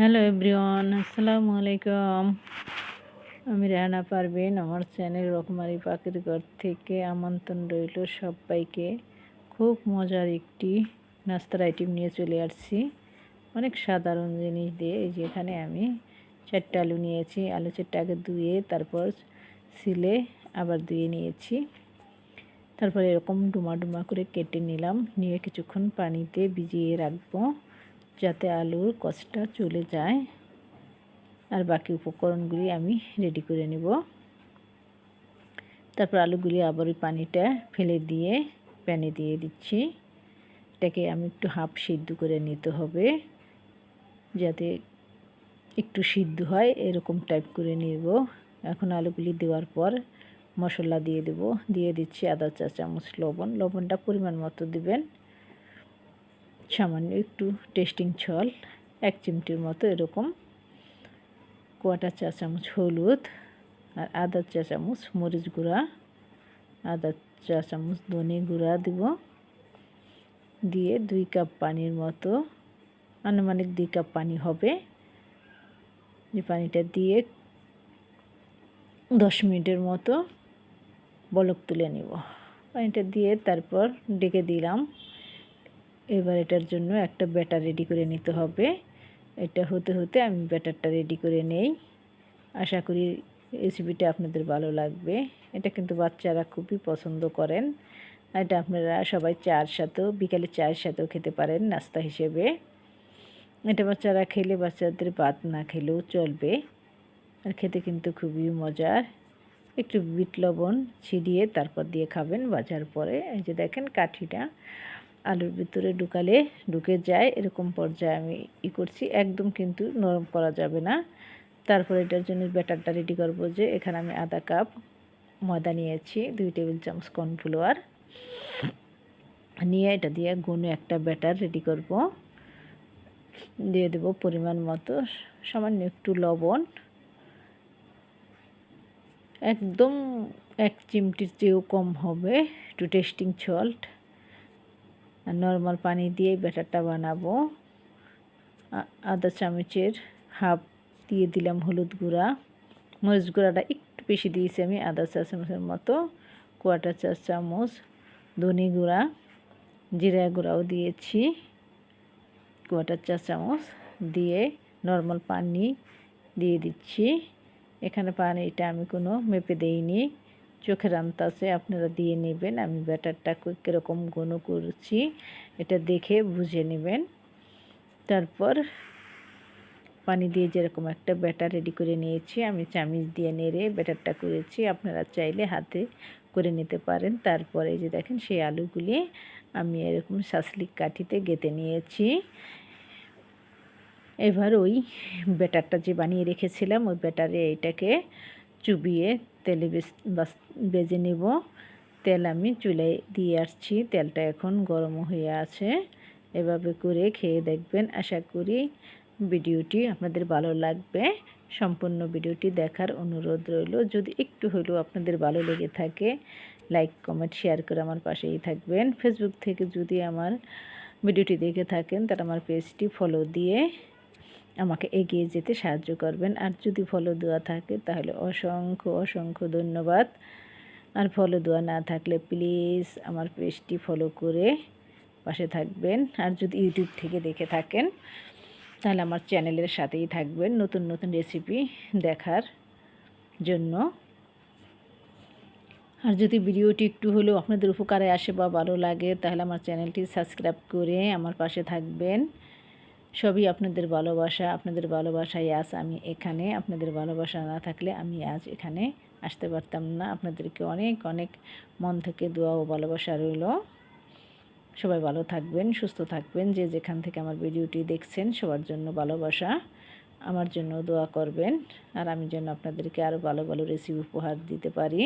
Hello everyone আসসালামু আলাইকুম আমি রেহানা পারবেন আমার চ্যানেল রকমারি পাখির ঘর থেকে আমন্ত্রণ রইল সবাইকে। খুব মজার একটি নাস্তার আইটেম নিয়ে চলে আসছি। অনেক সাধারণ জিনিস দিয়ে, এই যে এখানে আমি চারটে আলু নিয়েছি। আলু চারটে আগে ধুয়ে, তারপর সিলে আবার ধুয়ে নিয়েছি। তারপর এরকম ডুমা ডুমা করে কেটে নিলাম। নিয়ে কিছুক্ষণ পানিতে ভিজিয়ে রাখব। যাতে আলুর কষটা চলে যায়। আর বাকি উপকরণগুলি আমি রেডি করে নেব। তারপর আলুগুলি আবার ওই পানিটা ফেলে দিয়ে প্যানে দিয়ে দিচ্ছি। এটাকে আমি একটু হাফ সিদ্ধ করে নিতে হবে। যাতে একটু সিদ্ধ হয়, এরকম টাইপ করে নেব। এখন আলুগুলি দেওয়ার পর মশলা দিয়ে দেব। দিয়ে দিচ্ছি আদা, চা, চামচ, লবণ। লবণটা পরিমাণ মতো দিবেন। সামান্য একটু টেস্টিং ছল এক চিমটির মতো এরকম। কোয়াটার চা চামচ হলুদ আর আদা চা চামচ মরিচ গুঁড়া। আদা চা চামচ ধনে গুঁড়া দিব। দিয়ে দুই কাপ পানির মতো, আনুমানিক দুই কাপ পানি হবে। যে পানিটা দিয়ে দশ মিনিটের মতো বলক তুলে নিব। পানিটা দিয়ে তারপর ডেকে দিলাম। এবার এটার জন্য একটা ব্যাটার রেডি করে নিতে হবে। এটা হতে হতে আমি ব্যাটারটা রেডি করে নেই। আশা করি রেসিপিটা আপনাদের ভালো লাগবে। এটা কিন্তু বাচ্চারা খুবই পছন্দ করেন। এটা আপনারা সবাই চার সাথেও, বিকালে চায়ের সাথেও খেতে পারেন নাস্তা হিসেবে। এটা বাচ্চারা খেলে বাচ্চাদের ভাত না খেলেও চলবে। আর খেতে কিন্তু খুবই মজার। একটু বিট লবণ ছিটিয়ে তারপর দিয়ে খাবেন। বাজার পরে এই যে দেখেন কাঠিটা। আলুর ভিতরে ঢুকালে ঢুকে যায়, এরকম পর্যায়ে আমি ই করছি, একদম কিন্তু নরম করা যাবে না। তারপরে এটার জন্য ব্যাটারটা রেডি করব যে এখানে আমি আধা কাপ ময়দা নিয়েছি, দুই টেবিল চামচ কর্নফ্লাওয়ার। নিয়ে এটা দিয়ে গুনে একটা ব্যাটার রেডি করব। দিয়ে দেব পরিমাণ মতো, সামান্য একটু লবণ। একদম এক চিমটির চেয়েও কম হবে, একটু টেস্টিং সল্ট নর্মাল পানি দিয়ে ব্যাটারটা বানাবো আদা চামচের হাফ দিয়ে দিলাম হলুদ গুঁড়া মরিচ গুঁড়াটা একটু বেশি দিয়েছি আমি আদা চা চামচের মতো কোয়াটার চা চামচ ধনে গুঁড়া জিরা গুঁড়াও দিয়েছি কোয়াটার চা চামচ দিয়ে নর্মাল পানি দিয়ে দিচ্ছি এখানে পানিটা আমি কোনো মেপে দেইনি চোখের আন্তাজে আপনারা দিয়ে নেবেন। আমি ব্যাটারটা কীরকম ঘন করছি, এটা দেখে বুঝে নেবেন। তারপর পানি দিয়ে যেরকম একটা ব্যাটার রেডি করে নিয়েছি, আমি চামিচ দিয়ে নেড়ে ব্যাটারটা করেছি। আপনারা চাইলে হাতে করে নিতে পারেন। তারপরে যে দেখেন, সেই আলুগুলি আমি এরকম শাসলিক কাঠিতে গেঁথে নিয়েছি। এবার ওই ব্যাটারটা যে বানিয়ে রেখেছিলাম, ওই ব্যাটারে এটাকে চুবিয়ে তেলে বেজে নেব। তেল আমি চুলায় দিয়ে আসছি। তেলটা এখন গরম হয়ে আছে। এভাবে করে খেয়ে দেখবেন। আশা করি ভিডিওটি আপনাদের ভালো লাগবে। সম্পূর্ণ ভিডিওটি দেখার অনুরোধ রইল। যদি একটু হলেও আপনাদের ভালো লেগে থাকে, লাইক, কমেন্ট, শেয়ার করে আমার পাশেই থাকবেন। ফেসবুক থেকে যদি আমার ভিডিওটি দেখে থাকেন তারা আমার পেজটি ফলো দিয়ে আমাকে এগিয়ে যেতে সাহায্য করবেন। আর যদি ফলো দেওয়া থাকে, তাহলে অসংখ্য অসংখ্য ধন্যবাদ। আর ফলো দেওয়া না থাকলে প্লিজ আমার পেজটি ফলো করে পাশে থাকবেন। আর যদি ইউটিউব থেকে দেখে থাকেন, তাহলে আমার চ্যানেলের সাথেই থাকবেন নতুন নতুন রেসিপি দেখার জন্য। আর যদি ভিডিওটি একটু হলেও আপনাদের উপকারে আসে বা ভালো লাগে, তাহলে আমার চ্যানেলটি সাবস্ক্রাইব করে আমার পাশে থাকবেন। সবই আপনাদের ভালোবাসা, আপনাদের ভালোবাসায় আজ আমি এখানে, আপনাদের ভালোবাসা না থাকলে আমি আজ এখানে আসতে পারতাম না। আপনাদেরকে অনেক অনেক মন থেকে দোয়া ও ভালোবাসা রইল। সবাই ভালো থাকবেন, সুস্থ থাকবেন, যে যেখান থেকে আমার ভিডিওটি দেখছেন, সবার জন্য ভালোবাসা, আমার জন্য দোয়া করবেন। আর আমি যেন আপনাদেরকে আরও ভালো ভালো রেসিপি উপহার দিতে পারি।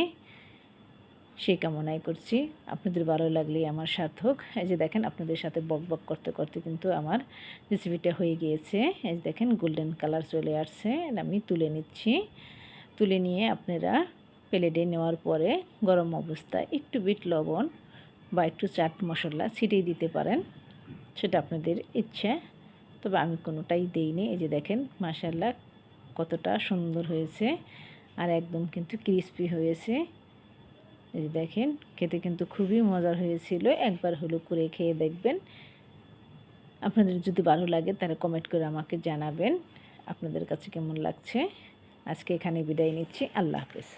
সেই কামনাই করছি। আপনাদের ভালো লাগলেই আমার সার্থক। এই যে দেখেন, আপনাদের সাথে বক বক করতে করতে কিন্তু আমার রেসিপিটা হয়ে গিয়েছে। এই যে দেখেন গোল্ডেন কালার চলে আসছে। আমি তুলে নিচ্ছি। তুলে নিয়ে আপনারা প্লেটে নেওয়ার পরে গরম অবস্থায় একটু বিট লবণ বা একটু চাট মশলা ছিটিয়ে দিতে পারেন। সেটা আপনাদের ইচ্ছে। তবে আমি কোনোটাই দেইনি। এই যে দেখেন মাসাল্লাহ কতটা সুন্দর হয়েছে। আর একদম কিন্তু ক্রিস্পি হয়েছে। এই দেখেন, খেতে কিন্তু খুবই মজার হয়েছিল। একবার হলো করে খেয়ে দেখবেন। আপনাদের যদি ভালো লাগে তাহলে কমেন্ট করে আমাকে জানাবেন। আপনাদের কাছে কেমন লাগছে? আজকে এখানে বিদায় নিচ্ছি। আল্লাহ হাফেজ।